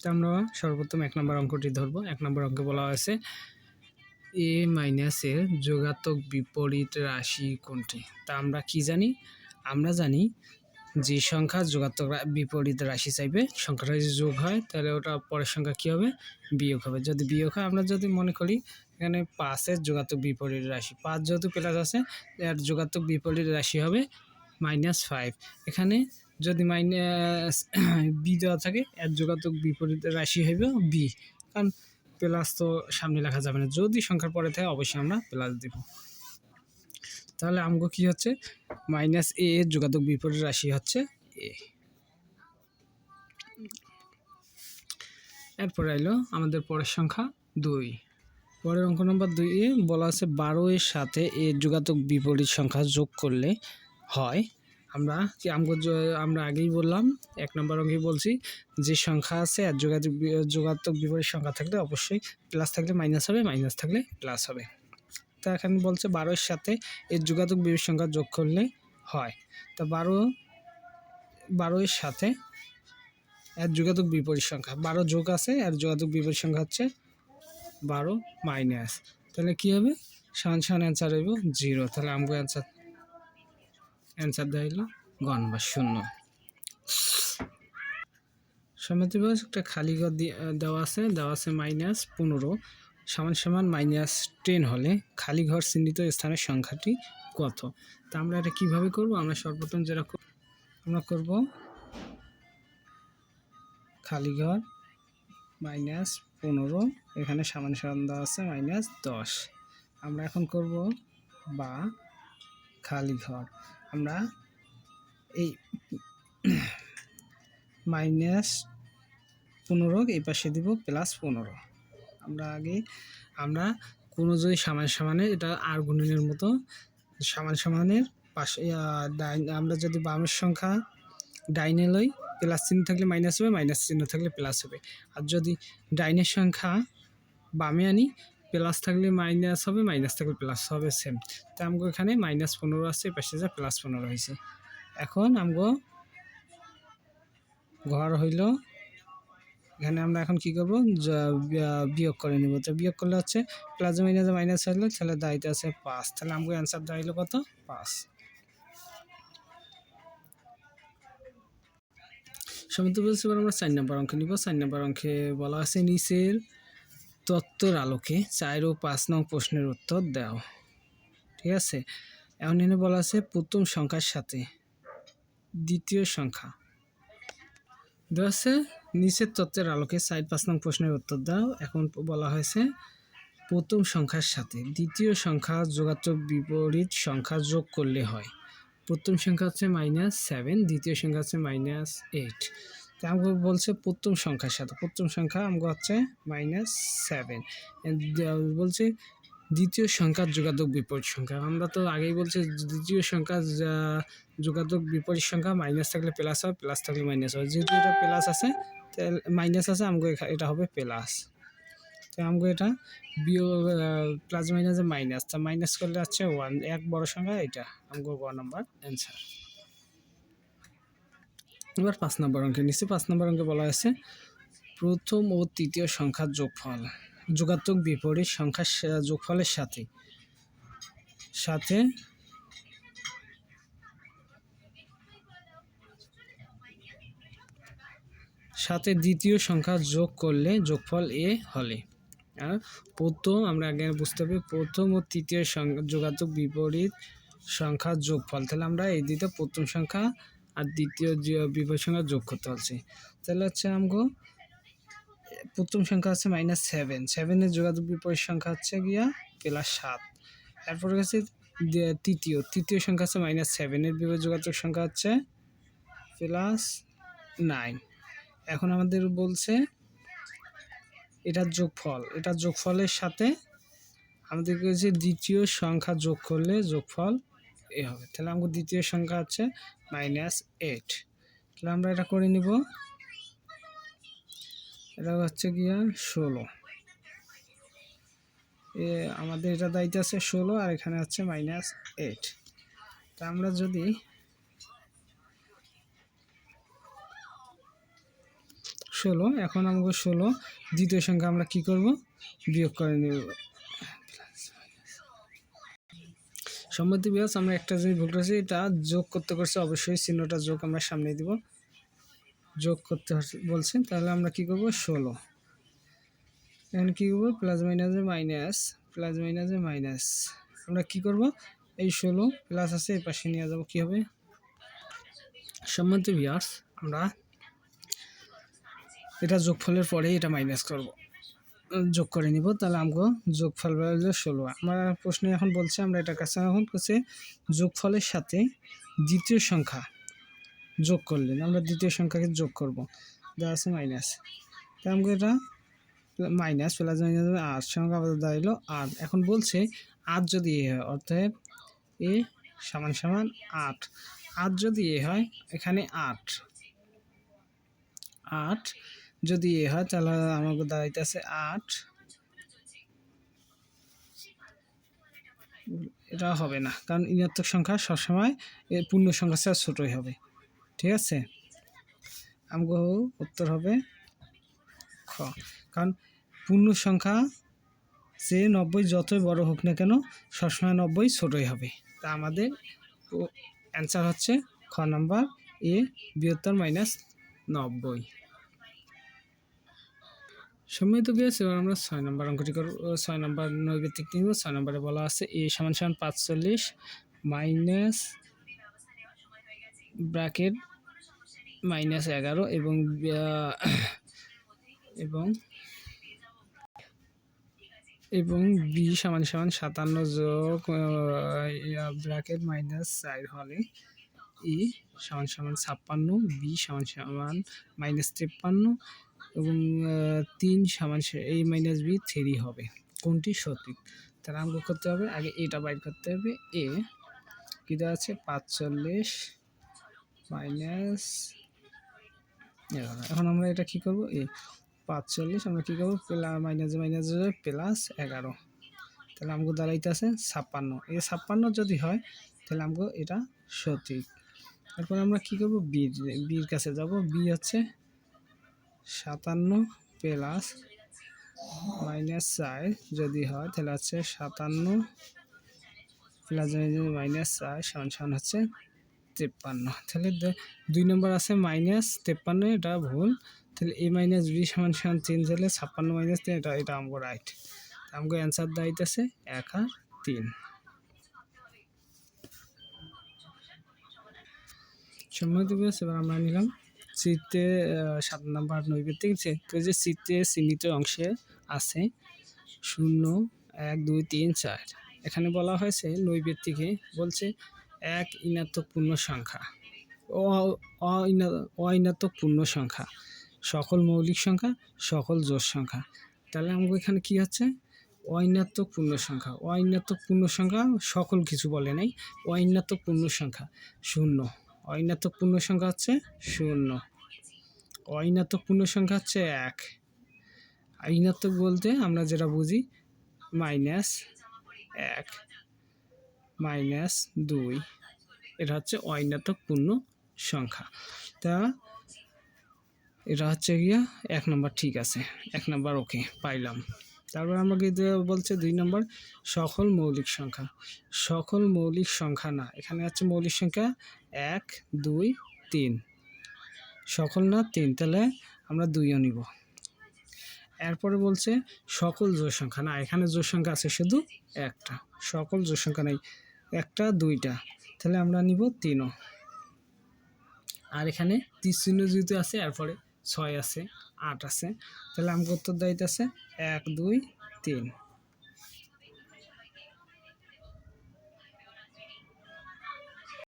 তো আমরা সর্বপ্রথম এক নম্বর অঙ্কটি ধরবো। এক নম্বর অঙ্কে বলা হয়েছে এ মাইনাসের যোগাত্মক বিপরীত রাশি কোনটি? তা আমরা কি জানি? আমরা জানি যে সংখ্যা যোগাত্মক বিপরীত রাশি চাইবে। সংখ্যাটা যদি যোগ হয়, তাহলে ওটা পরের সংখ্যা কী হবে? বিয়োগ হবে। যদি বিয়োগ হয়, আমরা যদি মনে করি এখানে পাঁচের যোগাত্মক বিপরীত রাশি, পাঁচ যেহেতু প্লাস আছে, এর যোগাত্মক বিপরীত রাশি হবে মাইনাস ফাইভ এখানে যদি মাইনাস বি দেওয়া থাকে এর যোগাত্মক বিপরীত রাশি হবে বি। কারণ প্লাস তো সামনে লেখা যাবে না। যদি সংখ্যার পরে থাকে, অবশ্যই আমরা প্লাস দিব। তাহলে আমগো কি হচ্ছে? মাইনাস এ এর যোগাত্মক বিপরীত রাশি হচ্ছে এ এরপর এলো আমাদের পরের সংখ্যা দুই। পরের অঙ্ক নম্বর দুই এ বলা আছে বারো এর সাথে এর যোগাত্মক বিপরীত সংখ্যা যোগ করলে হয়। আমরা কি আমগো আমরা আগেই বললাম, এক নম্বর অঙ্কে বলছি, যে সংখ্যা আছে আর যোগাযোগ যোগাত্মক বিপরীত সংখ্যা থাকলে অবশ্যই প্লাস থাকলে মাইনাস হবে মাইনাস থাকলে প্লাস হবে। তা এখানে বলছে বারোর সাথে এর যোগাযোগ বিপরীত সংখ্যা যোগ করলে হয়। তা বারো বারো এর সাথে এর যোগাযোগ বিপরীত সংখ্যা, বারো যোগ আছে আর যোগাযোগ বিপরীত সংখ্যা হচ্ছে বারো মাইনাস তাহলে কী হবে? সমান সমান অ্যান্সার হইব জিরো তাহলে আমগো অ্যান্সার অ্যান্সার দেওয়া হইল গ নম্বর শূন্য। সমিতি বয়স একটা খালি ঘর দেওয়া আছে দেওয়া আছে মাইনাস পনেরো। সমান সমান মাইনাস টেন হলে খালি ঘর চিহ্নিত স্থানের সংখ্যাটি কত? তা আমরা এটা কীভাবে করব? আমরা সর্বপ্রথম যেটা আমরা করব খালি ঘর মাইনাস পনেরো, এখানে সামান সমান দেওয়া আছে মাইনাস দশ। আমরা এখন করব বা খালি ঘর। আমরা এই মাইনাস পনেরো এই পাশে দিব প্লাস পনেরো। আমরা আগে, আমরা কোনো যদি সামান সমানে এটা আর গুণনের মতো সামান সামানের পাশে আমরা যদি বামের সংখ্যা ডাইনে লই, প্লাস চিহ্ন থাকলে মাইনাস হবে, মাইনাস চিহ্ন থাকলে প্লাস হবে। আর যদি ডাইনের সংখ্যা বামে আনি প্লাস থাকলে মাইনাস হবে, মাইনাস থাকলে প্লাস হবে সেম তো আমগো এখানে মাইনাস পনেরো আসছে পাশে যা প্লাস পনেরো হয়েছে। এখন আমগো ঘর হইল, এখানে আমরা এখন কি করব? বিয়োগ করে নেব। তো বিয়োগ করলে হচ্ছে প্লাস মাইনাস মাইনাস হইল, তাহলে দায়িত্ব আছে পাঁচ। তাহলে আমাকে অ্যান্সার দেওয়া হইল কত? পাঁচ। সমিত বলছি এবার আমরা চার নম্বর অঙ্কে নিব। চার নম্বর অঙ্কে বলা আছে নিচের তত্ত্বর আলোকে চার ও পাঁচ নং প্রশ্নের উত্তর দাও। ঠিক আছে? এখন এনে বলা আছে প্রথম সংখ্যার সাথে দ্বিতীয় সংখ্যা। দেওয়া আছে, নিচের তত্ত্বের আলোকে চার, পাঁচ নং প্রশ্নের উত্তর দাও। এখন বলা হয়েছে প্রথম সংখ্যার সাথে দ্বিতীয় সংখ্যা যোগাত্মক বিপরীত সংখ্যা যোগ করলে হয়। প্রথম সংখ্যা হচ্ছে মাইনাস সেভেন দ্বিতীয় সংখ্যা হচ্ছে মাইনাস এইট তা আমাকে বলছে প্রথম সংখ্যার সাথে। প্রথম সংখ্যা আমাকে হচ্ছে মাইনাস সেভেন বলছে দ্বিতীয় সংখ্যার যোগাযোগ বিপরীত সংখ্যা। আমরা তো আগেই বলছি দ্বিতীয় সংখ্যা যোগাযোগ বিপরীত সংখ্যা মাইনাস থাকলে প্লাস হয় প্লাস থাকলে মাইনাস হয়। যেহেতু এটা প্লাস আছে, তাহলে মাইনাস আছে, আমাকে এটা হবে প্লাস তো আমাকে এটা বিয়োগ প্লাস মাইনাসে মাইনাস তা মাইনাস করলে হচ্ছে ওয়ান এক বড় সংখ্যা এটা, আমাকে গ নাম্বার অ্যান্সার এবার পাঁচ নম্বর অঙ্কে নিচে পাঁচ নম্বর অঙ্কে বলা হয়েছে, প্রথম ও তৃতীয় সংখ্যার যোগফল, যোগাত্মক বিপরীত সংখ্যার যোগফলের সাথে। সাথে সাথে দ্বিতীয় সংখ্যা যোগ করলে যোগফল এ হলে। আর প্রথম, আমরা আগে বুঝতে হবে, প্রথম ও তৃতীয় সংখ্যা, যোগাত্মক বিপরীত সংখ্যার যোগফল। তাহলে আমরা এই দিতে প্রথম সংখ্যা আর দ্বিতীয় বিপরীত সংখ্যা যোগ করতে হচ্ছে তাহলে হচ্ছে আমগো প্রথম সংখ্যা হচ্ছে মাইনাস সেভেন সেভেনের যোগাযোগ বিপরীত সংখ্যা হচ্ছে গিয়া প্লাস সাত। তারপরে হচ্ছে তৃতীয়। তৃতীয় সংখ্যা হচ্ছে মাইনাস সেভেনের বিপরীত যোগাযোগ সংখ্যা হচ্ছে প্লাস নাইন এখন আমাদের বলছে এটার যোগফল। এটার যোগফলের সাথে আমাদের কাছে দ্বিতীয় সংখ্যা যোগ করলে যোগফল এ হবে। তাহলে আমাকে দ্বিতীয় সংখ্যা হচ্ছে মাইনাস এইট তাহলে আমরা এটা করে নিব। এটা হচ্ছে গিয়া ষোলো। এ আমাদের এটা দায়িত্ব আছে ষোলো আর এখানে হচ্ছে মাইনাস এইট তা আমরা যদি ষোলো, এখন আমাকে ষোলো, দ্বিতীয় সংখ্যা আমরা কি করব? বিয়োগ করে নেব। সম্মতি বিয়োগ আমরা একটা জিনিস ভুল করেছি, এটা যোগ করতে করছে অবশ্যই চিহ্নটা যোগ আমরা সামনে দিব। যোগ করতে বলছে তাহলে আমরা কি করব? ষোলো। এখন কী করব? প্লাস মাইনাসে মাইনাস, প্লাস মাইনাসে মাইনাস। আমরা কি করব? এই ষোলো প্লাস আছে, এই পাশে নিয়ে যাব, কী হবে? সম্মতি বিয়ার্স আমরা এটা যোগফলের পরে এটা মাইনাস করব। যোগ করে নিব, তাহলে আমাকে যোগফল হলো ষোলো। আমার প্রশ্নে এখন বলছে, আমরা এটার কাছে এখন করছে, যোগফলের সাথে দ্বিতীয় সংখ্যা যোগ করলেন, আমরা দ্বিতীয় সংখ্যাকে যোগ করব দেওয়া আছে মাইনাস তাই আমাকে এটা মাইনাস প্লাস মাইনাস আট, সংখ্যা আবার দাঁড়াইলো আট। এখন বলছে, আট যদি এ হয় অর্থাৎ এ সমান সমান আট। আট যদি এ হয়, এখানে আট। আট যদি এ হয়, তাহলে আমাকে দাঁড়াইতেছে আট। এটা হবে না, কারণ ঋণাত্মক সংখ্যা সবসময় এ পূর্ণ সংখ্যা ছাড়া ছোটোই হবে। ঠিক আছে? আমাকে উত্তর হবে খ। কারণ পূর্ণ সংখ্যা সে নব্বই যতই বড় হোক না কেন, সবসময় নব্বই ছোটোই হবে। তা আমাদের অ্যান্সার হচ্ছে খ নাম্বার এ বৃহত্তর মাইনাস নব্বই। সম্মিলিত বিয়াস এবার আমরা ছয় নম্বর অঙ্কটি করব ছয় নম্বর নৈবেদিক নিব ছয় নম্বরে বলা আছে এ সমান সমান পাঁচচল্লিশ মাইনাস ব্র্যাকেট মাইনাস এগারো এবং এবং এবং বি সমান সমান সাতান্ন যোগ ব্র্যাকেট মাইনাস চার হলে ই সমান সমান ছাপ্পান্ন বি সমান সমান মাইনাস তিপ্পান্ন এবং তিন সমান এই মাইনাস বি থ্রি হবে। কোনটি? সঠিক। তাহলে আমাকে করতে হবে, আগে এটা বাইর করতে হবে। এ কী দেওয়া আছে? পাঁচচল্লিশ মাইনাস এখন আমরা এটা কী করব? এ পাঁচচল্লিশ, আমরা কী করব? মাইনাস মাইনাস প্লাস এগারো। তাহলে আমাকে দাঁড়াইতে আছে ছাপ্পান্ন। এ ছাপ্পান্ন যদি হয়, তাহলে আমাকে এটা সঠিক। তারপর আমরা কী করব? বির বির কাছে যাব। বি হচ্ছে সাতান্ন প্লাস মাইনাস চার যদি হয়, তাহলে হচ্ছে সাতান্ন প্লাস মাইনাস চার সমান সমান হচ্ছে তেপ্পান্ন। তাহলে দুই নম্বর আছে মাইনাস তেপ্পান্ন, এটা ভুল। তাহলে এ মাইনাস বি সমান সমান তিন, তাহলে ছাপ্পান্ন মাইনাস তিন, এটা এটা আমাকে রাইট আমাকে অ্যান্সার দাইতেছে এক আর তিন। সম্মানিত বিভাগ এবার আমরা নিলাম। চিত্রে সাত নম্বর তো যে চিত্রে চিহ্নিত অংশে আছে শূন্য, এক, দুই, তিন, চার। এখানে বলা হয়েছে নৈবেদিকে বলছে এক ঋণাত্মক পূর্ণ সংখ্যা অঋণাত্মক পূর্ণ সংখ্যা। সকল মৌলিক সংখ্যা, সকল জোড় সংখ্যা। তাহলে আমাকে এখানে কি হচ্ছে? অঋণাত্মক পূর্ণ সংখ্যা। অঋণাত্মক পূর্ণ সংখ্যা সকল কিছু বলে নাই। অঋণাত্মক পূর্ণ সংখ্যা শূন্য। অঋণাত্মক পূর্ণ সংখ্যা হচ্ছে শূন্য। অঋণাত্মক পূর্ণ সংখ্যা হচ্ছে এক। ঋণাত্মক বলতে আমরা যেটা বুঝি, মাইনাস এক, মাইনাস দুই। এটা হচ্ছে অঋণাত্মক পূর্ণ সংখ্যা। তা এটা হচ্ছে গিয়া এক নম্বর ঠিক আছে, এক নম্বর ওকে, পাইলাম। তারপর আমাকে বলছে দুই নম্বর, সকল মৌলিক সংখ্যা। সকল মৌলিক সংখ্যা না, এখানে হচ্ছে মৌলিক সংখ্যা এক, দুই, তিন। সকল না, তিন তাহলে আমরা দুইও নিব। এরপরে বলছে, সকল জোড় সংখ্যা না, এখানে জোড় সংখ্যা আছে শুধু একটা। সকল জোড় সংখ্যা নেই, একটা, দুইটা। তাহলে আমরা নিব তিনও। আর এখানে তীর চিহ্ন যেহেতু আছে, এরপরে ছয় আছে, আট আছে, তাহলে আমাকে উত্তর দায়িত্ব আছে এক, দুই, তিন।